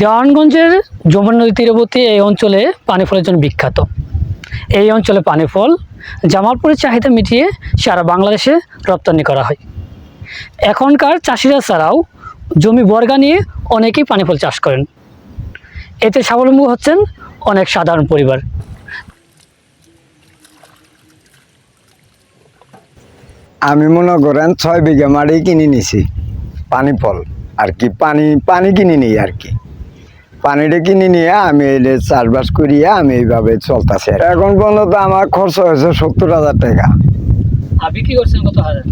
দেওয়ানগঞ্জের যমুনা নদী তীরবর্তী এই অঞ্চলে পানি ফলের জন্য বিখ্যাত। এই অঞ্চলে পানি ফল জামালপুরের চাহিদা মিটিয়ে সারা বাংলাদেশে রপ্তানি করা হয়। এখনকার চাষিরা ছাড়াও জমি বর্গা নিয়ে অনেকেই পানি ফল চাষ করেন। এতে স্বাবলম্বী হচ্ছেন অনেক সাধারণ পরিবার। আমি মনে করেন ছয় বিঘা মাটি কিনে নিছি, পানি ফল। আর কি পানি পানি কিনে নিই আর কি। পানিটা কিনে নিয়ে আমি এটা চাষবাস করিয়া আমি এইভাবে চলতেছি এখন পর্যন্ত আমার খরচ হয়েছে সত্তর হাজার টাকা। বিক্রি করছেন কত হাজার?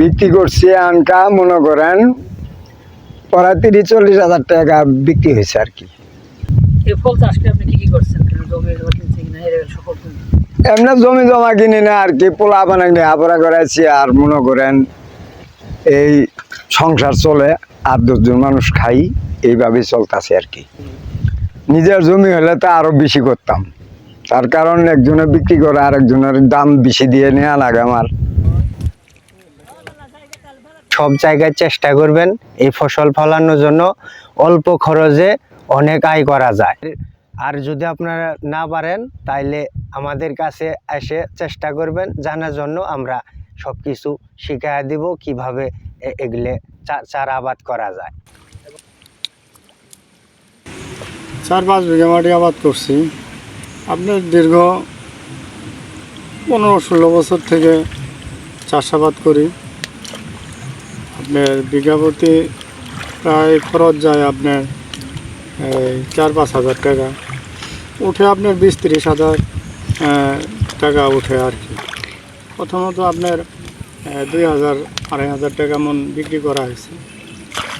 বিক্রি করছি আনকা মনে করেন প্রায় তিরিশ চল্লিশ হাজার টাকা বিক্রি হয়েছে আর কি। ফল চাষ করে আপনি কি কি করছেন? এমনি জমি জমা কিনি না আর কি পোলা বানাই হাপড়া করাইছি আর মনে করেন এই সংসার চলে আর দশজন মানুষ খাই। এইভাবে চলতেছে আর কি। নিজের জমি হলে তো আরও বেশি করতাম। তার কারণ একজনে বিক্রি করে আর একজনের দাম বেশি দিয়ে নেওয়া লাগে আমার। সব জায়গায় চেষ্টা করবেন এই ফসল ফলানোর জন্য অল্প খরচে অনেক আয় করা যায়। আর যদি আপনারা না পারেন, তাইলে আমাদের কাছে এসে চেষ্টা করবেন, জানার জন্য আমরা সব কিছু শিখাই দিব কীভাবে এগুলো চারা আবাদ করা যায়। চার পাঁচ বিঘা মাটি আবাদ করছি। আপনার দীর্ঘ পনেরো ষোলো বছর থেকে চাষাবাদ করি। আপনার বিঘা প্রতি প্রায় খরচ যায় আপনার চার পাঁচ হাজার টাকা। উঠে আপনার বিশ তিরিশ হাজার টাকা উঠে আর কি। প্রথমত আপনার দুই হাজার, আড়াই হাজার টাকা মন বিক্রি করা হয়েছে।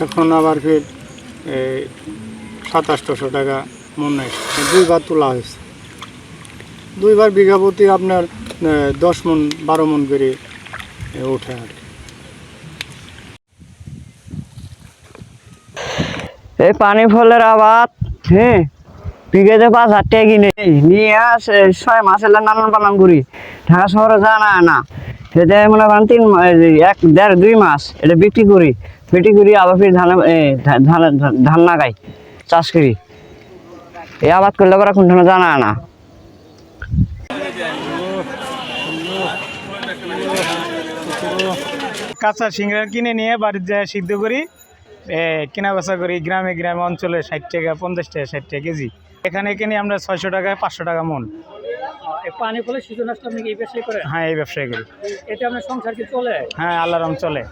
এখন আবার ফির সাতাশশো টাকা মন নেই দুইবার তোলা হয়েছে। দুইবার বিঘা প্রতি আপনার দশ মন, বারো মন করে ওঠে আর এই পানি ফলের আবাদ হ্যাঁ বিঘেতে পাঁচ হাজার টাকা কিনে। নিয়ে আসে ছয় মাস এলে নানান পালন করি। ঢাকা শহরে জানা না সেটা মনে করেন তিন এক, দেড়, দুই মাস এটা বিক্রি করি। বিক্রি করি আবার ফির ধান ধান ধান লাগাই। চাষ করি। এই আবাদ করলে পরে কোন জানা না। কাঁচা সিঙ্গারা কিনে নিয়ে বাড়িতে যায় সিদ্ধ করি এ, কেনা বেচা করি গ্রামে গ্রামে অঞ্চলে ষাট টাকা পঞ্চাশ টাকা ষাট টাকা কেজি। এখানে কিনে আমরা ছয়শো টাকায় পাঁচশো টাকা মন। পানি আপনি এই ব্যবসায় করেন? হ্যাঁ এই ব্যবসায় করি। এতে আপনার সংসার কি চলে? হ্যাঁ আল্লাহরম চলে।